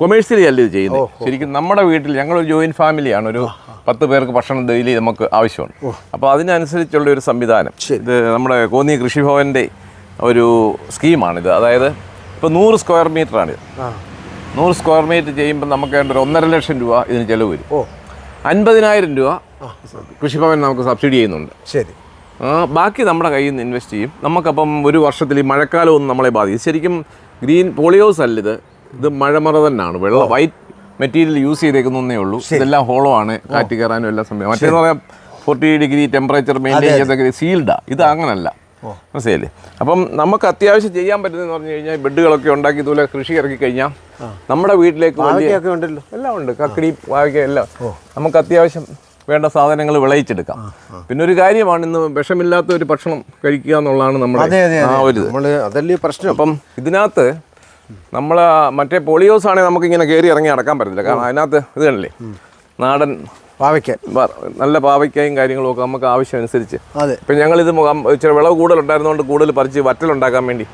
Commercially അല്ല ഇത് ചെയ്യുന്നത്? ശരിക്കും നമ്മുടെ വീട്ടിൽ ഞങ്ങൾ ഞങ്ങളൊരു ജോയിന്റ് ഫാമിലിയാണ് ഒരു പത്ത് പേർക്ക് ഭക്ഷണം ഡെയിലി നമുക്ക് ആവശ്യമുണ്ട് അപ്പോൾ അതിനനുസരിച്ചുള്ള ഒരു സംവിധാനം. ഇത് നമ്മുടെ കോന്നി കൃഷിഭവന്റെ ഒരു സ്കീമാണിത്. അതായത് ഇപ്പോൾ നൂറ് സ്ക്വയർ മീറ്ററാണിത് നൂറ് സ്ക്വയർ മീറ്റർ ചെയ്യുമ്പോൾ നമുക്ക് വേണ്ട ഒരു ഒന്നര ലക്ഷം രൂപ ഇതിന് ചിലവ് വരും. ഓ. അൻപതിനായിരം രൂപ കൃഷിഭവൻ നമുക്ക് സബ്സിഡി ചെയ്യുന്നുണ്ട്. ശരി. ബാക്കി നമ്മുടെ കയ്യിൽ നിന്ന് ഇൻവെസ്റ്റ് ചെയ്യും. നമുക്കപ്പം ഒരു വർഷത്തിൽ ഈ മഴക്കാലമൊന്നും നമ്മളെ ബാധിക്കും. ശരിക്കും ഗ്രീൻ പോളിയോസ് അല്ല ഇത്? ഇത് മഴമറ തന്നെയാണ്. വെള്ളം വൈറ്റ് മെറ്റീരിയൽ യൂസ് ചെയ്തേക്കുന്നേ ഉള്ളൂ. ഇതെല്ലാം ഹോളോ ആണ്. കാറ്റ് കയറാനും എല്ലാം സമയം. മറ്റേന്ന് പറയാം ഫോർട്ടി ഡിഗ്രി ടെമ്പറേച്ചർ മെയിന്റെയിൻ ചെയ്തൊക്കെ സീൽഡാ ഇത് അങ്ങനല്ല. മനസ്സിലായില്ലേ? അപ്പം നമുക്ക് അത്യാവശ്യം ചെയ്യാൻ പറ്റുന്നതെന്ന് പറഞ്ഞു കഴിഞ്ഞാൽ ബെഡുകളൊക്കെ ഉണ്ടാക്കി ഇതുപോലെ കൃഷി ഇറക്കി കഴിഞ്ഞാൽ നമ്മുടെ വീട്ടിലേക്ക് വാഴയൊക്കെ ഉണ്ടല്ലോ. എല്ലാം ഉണ്ട്. കക്കടി വാഴയ്ക്ക എല്ലാം. നമുക്ക് അത്യാവശ്യം വേണ്ട സാധനങ്ങൾ വിളയിച്ചെടുക്കാം. പിന്നെ ഒരു കാര്യമാണ് ഇന്ന് വിഷമില്ലാത്ത ഒരു ഭക്ഷണം കഴിക്കുക എന്നുള്ളതാണ് നമ്മുടെ ആ ഒരു അതല്ലേ പ്രശ്നം. അപ്പം ഇതിനകത്ത് നമ്മൾ മറ്റേ പോളിയോസ് ആണെങ്കിൽ നമുക്ക് ഇങ്ങനെ കയറി ഇറങ്ങി നടക്കാൻ പറ്റില്ല കാരണം അതിനകത്ത് ഇത് കണ്ടില്ലേ? നാടൻ പാവയ്ക്ക. നല്ല പാവയ്ക്കയും കാര്യങ്ങളും ഒക്കെ നമുക്ക് ആവശ്യം അനുസരിച്ച് അതെ. ഇപ്പം ഞങ്ങളിത് ഇച്ചിരി വിളവ് കൂടുതലുണ്ടായിരുന്നതുകൊണ്ട് കൂടുതൽ പറിച്ച് വറ്റലുണ്ടാക്കാൻ വേണ്ടി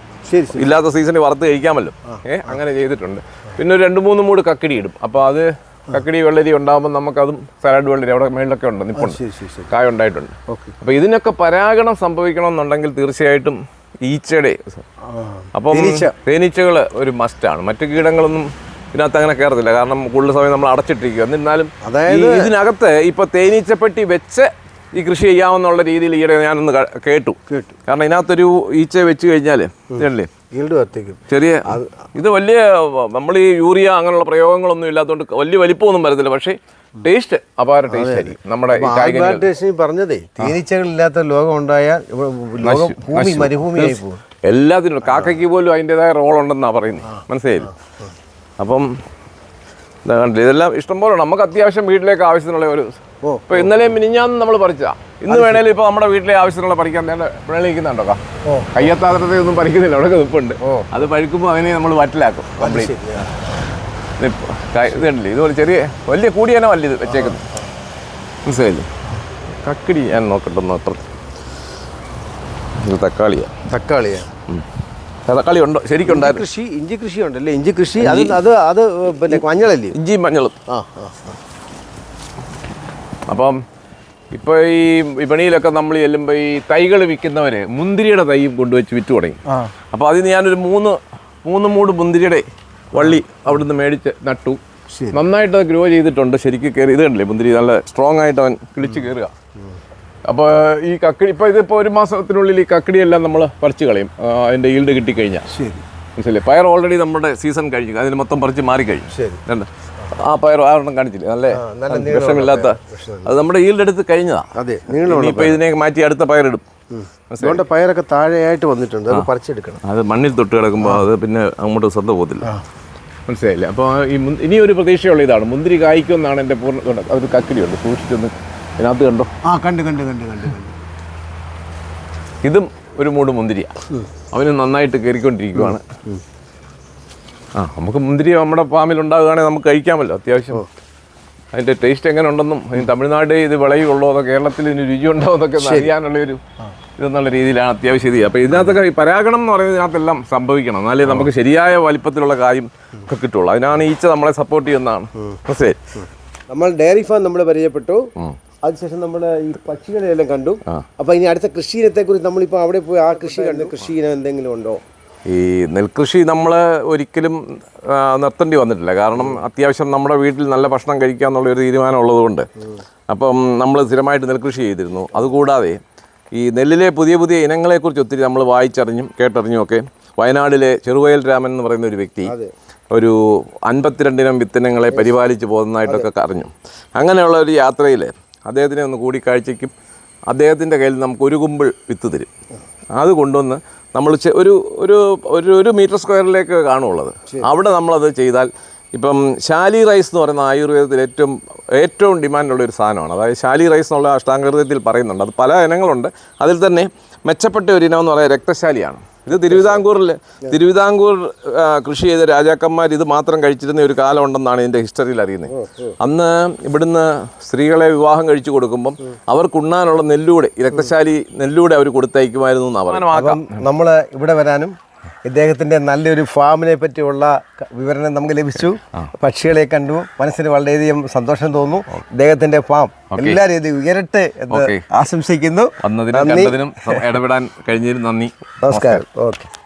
ഇല്ലാത്ത സീസണിൽ വറുത്ത് കഴിക്കാമല്ലോ. ഏ അങ്ങനെ ചെയ്തിട്ടുണ്ട്. പിന്നെ ഒരു രണ്ട് മൂന്ന് മൂട് കക്കിടി ഇടും. അപ്പോൾ അത് കക്കിടി വെള്ളരി ഉണ്ടാകുമ്പോൾ നമുക്കതും സലാഡ് വെള്ളരി അവിടെ മേളിലൊക്കെ ഉണ്ട് നിപ്പുണ്ട്. കായ ഉണ്ടായിട്ടുണ്ട്. ഓക്കെ. അപ്പോൾ ഇതിനൊക്കെ പരാഗണം സംഭവിക്കണമെന്നുണ്ടെങ്കിൽ തീർച്ചയായിട്ടും ഈച്ചയുടെ അപ്പം തേനീച്ച. തേനീച്ചകൾ ഒരു മസ്റ്റാണ് മറ്റു കീടങ്ങളൊന്നും ഇതിനകത്ത് അങ്ങനെ കയറത്തില്ല കാരണം കൂടുതൽ സമയം നമ്മൾ അടച്ചിട്ടിരിക്കുക. എന്നിരുന്നാലും അതായത് ഇതിനകത്ത് ഇപ്പോൾ തേനീച്ചപ്പെട്ടി വെച്ച് ഈ കൃഷി ചെയ്യാമെന്നുള്ള രീതിയിൽ ഈയിടെ ഞാനൊന്ന് കേട്ടു. കേട്ടു. കാരണം ഇതിനകത്തൊരു ഈച്ച വെച്ച് കഴിഞ്ഞാൽ ഇതല്ലേ? ഈൽഡ് വർദ്ധിക്കും ചെറിയ ഇത് വലിയ നമ്മൾ ഈ യൂറിയ അങ്ങനെയുള്ള പ്രയോഗങ്ങളൊന്നും ഇല്ലാത്തതുകൊണ്ട് വലിയ വലിപ്പമൊന്നും വരത്തില്ല. പക്ഷേ ടേസ്റ്റ് അപാര ടേസ്റ്റ് ആയിരിക്കും നമ്മുടെ ആൽബർട്ടേഷൻ പറഞ്ഞതേ തേനീച്ചകളില്ലാത്ത ലോകം ഉണ്ടായാൽ ലോകം ഭൂമി മരുഭൂമിയായി പോകും. എല്ലാത്തിനും കാക്കയ്ക്ക് പോലും അതിന്റെതായ റോൾ ഉണ്ടെന്നാണ് പറയുന്നത് മനസ്സിലായില്ല? അപ്പം കണ്ടില്ലേ ഇതെല്ലാം ഇഷ്ടംപോലെ പോലെ നമുക്ക് അത്യാവശ്യം വീട്ടിലേക്ക് ആവശ്യത്തിനുള്ള ഒരു. ഇപ്പൊ ഇന്നലെ മിനിഞ്ഞാന്ന് നമ്മൾ പറിച്ചതാ. ഇന്ന് വേണേലും ഇപ്പൊ നമ്മുടെ വീട്ടിലെ ആവശ്യത്തിനുള്ള പറിക്കാൻ വിളയിക്കുന്നുണ്ടോ. കയ്യത്താത്രത്തെ ഒന്നും പറിക്കുന്നില്ല അവിടെ നിപ്പുണ്ട് അത് പഴുക്കുമ്പോൾ അതിനെ നമ്മൾ വറ്റിലാക്കും കംപ്ലീറ്റ് ഇതുണ്ടല്ലേ ഇതുപോലെ ചെറിയ വലിയ കൂടിയാനോ അല്ല ഇത് വെച്ചേക്കുന്നത് മനസ്സിലായില്ലേ? കക്കിടി ഞാൻ നോക്കട്ടെ അത്ര. ഇത് തക്കാളിയാ. തക്കാളിയാ. തക്കാളി ഉണ്ടോ? ശരിക്കും കൃഷി ഇഞ്ചി കൃഷി ഉണ്ടല്ലേ? ഇഞ്ചി കൃഷി അത് അത് അത് പിന്നെ മഞ്ഞളല്ലേ? ഇഞ്ചിയും മഞ്ഞളും. ആ ആ. അപ്പം ഇപ്പോൾ ഈ വിപണിയിലൊക്കെ നമ്മൾ ചെല്ലുമ്പോൾ ഈ തൈകൾ വിൽക്കുന്നവർ മുന്തിരിയുടെ തൈ കൊണ്ടുവച്ച് വിറ്റ് തുടങ്ങി. അപ്പോൾ അതിന് ഞാനൊരു മൂന്ന് മൂന്ന് മൂട് മുന്തിരിയുടെ വള്ളി അവിടുന്ന് മേടിച്ച് നട്ടു. നന്നായിട്ട് അത് ഗ്രോ ചെയ്തിട്ടുണ്ട്. ശരിക്കും കയറി ഇത് കണ്ടില്ലേ? മുന്തിരി നല്ല സ്ട്രോങ് ആയിട്ട് അവൻ കിളിച്ച് കയറുക അപ്പോൾ ഈ കക്കടി ഇപ്പോൾ ഇതിപ്പോൾ ഒരു മാസത്തിനുള്ളിൽ ഈ കക്കടിയെല്ലാം നമ്മൾ പറിച്ച് കളയും. അതിന്റെ അതിന്റെ ഈൽഡ് കിട്ടിക്കഴിഞ്ഞാൽ ശരി. മനസ്സിലെ പയർ ഓൾറെഡി നമ്മുടെ സീസൺ കഴിഞ്ഞു. അതിന് മൊത്തം പറിച്ച് മാറിക്കഴിഞ്ഞു. ശരി. കണ്ടോ? ആ പയർ ആറെണ്ണം കാണിച്ചില്ല നല്ല അല്ലേ വിഷമില്ലാത്ത അത് നമ്മുടെ ഈൽഡ് എടുത്ത് കഴിഞ്ഞതാ. അതെ ഇനിയിപ്പോൾ ഇതിനെ മാറ്റി അടുത്ത പയറിടും അതുകൊണ്ട് പയറൊക്കെ താഴെയായിട്ട് വന്നിട്ടുണ്ട് അത് പറിച്ചെടുക്കണം. അത് മണ്ണിൽ തൊട്ട് കിടക്കുമ്പോൾ അത് പിന്നെ അങ്ങോട്ട് ശ്രദ്ധ പോകത്തില്ല. മനസ്സിലായില്ലേ? അപ്പോൾ ഈ ഇനിയൊരു ഇനി ഒരു പ്രതീക്ഷയുള്ള ഇതാണ്. മുന്തിരി കായ്ക്കുമെന്നാണ് എന്റെ പൂർണ. അതൊരു കക്കിടിയുണ്ട് സൂക്ഷിച്ചൊന്ന് ഇതിനകത്ത് കണ്ടോ? ആ കണ്ട് കണ്ട് കണ്ട് കണ്ട് ഇതും ഒരു മൂട് മുന്തിരിയാണ് അവന് നന്നായിട്ട് കയറിക്കൊണ്ടിരിക്കുവാണ്. ആ നമുക്ക് മുന്തിരി നമ്മുടെ ഫാമിൽ ഉണ്ടാകുകയാണെങ്കിൽ നമുക്ക് കഴിക്കാമല്ലോ അത്യാവശ്യം. അതിന്റെ ടേസ്റ്റ് എങ്ങനെ ഉണ്ടെന്നും ഇനി തമിഴ്നാട് ഇത് വിളയുള്ളൂ അതോ കേരളത്തിൽ ഇതിന് രുചി ഉണ്ടോ എന്നൊക്കെ അറിയാനുള്ള ഒരു ഇതെന്നുള്ള രീതിയിലാണ് അത്യാവശ്യം ഇത് അപ്പോൾ ഇതിനകത്തൊക്കെ ഈ പരാഗണം എന്ന് പറയുന്നത് ഇതിനകത്തെല്ലാം സംഭവിക്കണം. എന്നാലേ നമുക്ക് ശരിയായ വലിപ്പത്തിലുള്ള കാര്യം ഒക്കെ കിട്ടുള്ളൂ. അതിനാണ് ഈച്ച നമ്മളെ സപ്പോർട്ട് ചെയ്യുന്നതാണ്. മനസ്സിലായി? നമ്മൾ ഡയറി ഫാം നമ്മൾ പരിചയപ്പെട്ടു. അതിനുശേഷം നമ്മൾ ഈ പക്ഷികളെല്ലാം കണ്ടു. അപ്പോൾ ഇനി അടുത്ത കൃഷിയിനത്തെ കുറിച്ച് നമ്മളിപ്പോ അവിടെ പോയി ആ കൃഷി കണ്ടു കൃഷി ഇനം എന്തെങ്കിലും ഉണ്ടോ? ഈ നെൽകൃഷി നമ്മൾ ഒരിക്കലും നിർത്തേണ്ടി വന്നിട്ടില്ല. കാരണം അത്യാവശ്യം നമ്മുടെ വീട്ടിൽ നല്ല ഭക്ഷണം കഴിക്കുക എന്നുള്ള ഒരു തീരുമാനം ഉള്ളതുകൊണ്ട്. അപ്പം നമ്മൾ സ്ഥിരമായിട്ട് നെൽകൃഷി ചെയ്തിരുന്നു. അതുകൂടാതെ ഈ നെല്ലിലെ പുതിയ പുതിയ ഇനങ്ങളെക്കുറിച്ച് ഒത്തിരി നമ്മൾ വായിച്ചറിഞ്ഞും കേട്ടറിഞ്ഞും ഒക്കെ വയനാടിലെ ചെറുവയൽ രാമൻ എന്ന് പറയുന്ന ഒരു വ്യക്തി ഒരു അൻപത്തിരണ്ടിനം വിത്തനങ്ങളെ പരിപാലിച്ച് പോകുന്നതായിട്ടൊക്കെ അറിഞ്ഞു. അങ്ങനെയുള്ള ഒരു യാത്രയിൽ അദ്ദേഹത്തിനെ ഒന്ന് കൂടിക്കാഴ്ചയ്ക്കും അദ്ദേഹത്തിന്റെ കയ്യിൽ നമുക്ക് ഒരു കുമ്പിൾ വിത്ത് തരും. അത് കൊണ്ടുവന്ന് നമ്മൾ ഒരു ഒരു ഒരു ഒരു മീറ്റർ സ്ക്വയറിലേക്ക് കാണുള്ളത് അവിടെ നമ്മളത് ചെയ്താൽ ഇപ്പം ശാലി റൈസ് എന്ന് പറയുന്ന ആയുർവേദത്തിൽ ഏറ്റവും ഏറ്റവും ഡിമാൻഡുള്ള ഒരു സാധനമാണ്. അതായത് ശാലി റൈസ് എന്നുള്ള അഷ്ടാംഗൃതത്തിൽ പറയുന്നുണ്ട്. അത് പല ഇനങ്ങളുണ്ട്. അതിൽ തന്നെ മെച്ചപ്പെട്ട ഒരു ഇനം എന്ന് പറയുന്നത് രക്തശാലിയാണ്. ഇത് തിരുവിതാംകൂറിൽ തിരുവിതാംകൂർ കൃഷി ചെയ്ത രാജാക്കന്മാർ ഇത് മാത്രം കഴിച്ചിരുന്ന ഒരു കാലം ഉണ്ടെന്നാണ് ഇതിന്റെ ഹിസ്റ്ററിയിൽ അറിയുന്നത്. അന്ന് ഇവിടുന്ന് സ്ത്രീകളെ വിവാഹം കഴിച്ചു കൊടുക്കുമ്പം അവർക്ക് ഉണ്ണാനുള്ള നെല്ലൂടെ രക്തശാലി നെല്ലൂടെ അവർ കൊടുത്തയക്കുമായിരുന്നു എന്നാണ് നമ്മൾ ഇവിടെ വരാനും ഇദ്ദേഹത്തിന്റെ നല്ലൊരു ഫാമിനെ പറ്റിയുള്ള വിവരണം നമുക്ക് ലഭിച്ചു. പക്ഷികളെ കണ്ടു. മനസ്സിന് വളരെയധികം സന്തോഷം തോന്നുന്നു. ഇദ്ദേഹത്തിന്റെ ഫാം എല്ലാ രീതിയും ഉയരട്ടെ എന്ന് ആശംസിക്കുന്നു. ഇടപെടാൻ കഴിഞ്ഞതിന് നന്ദി. നമസ്കാരം. ഓക്കെ.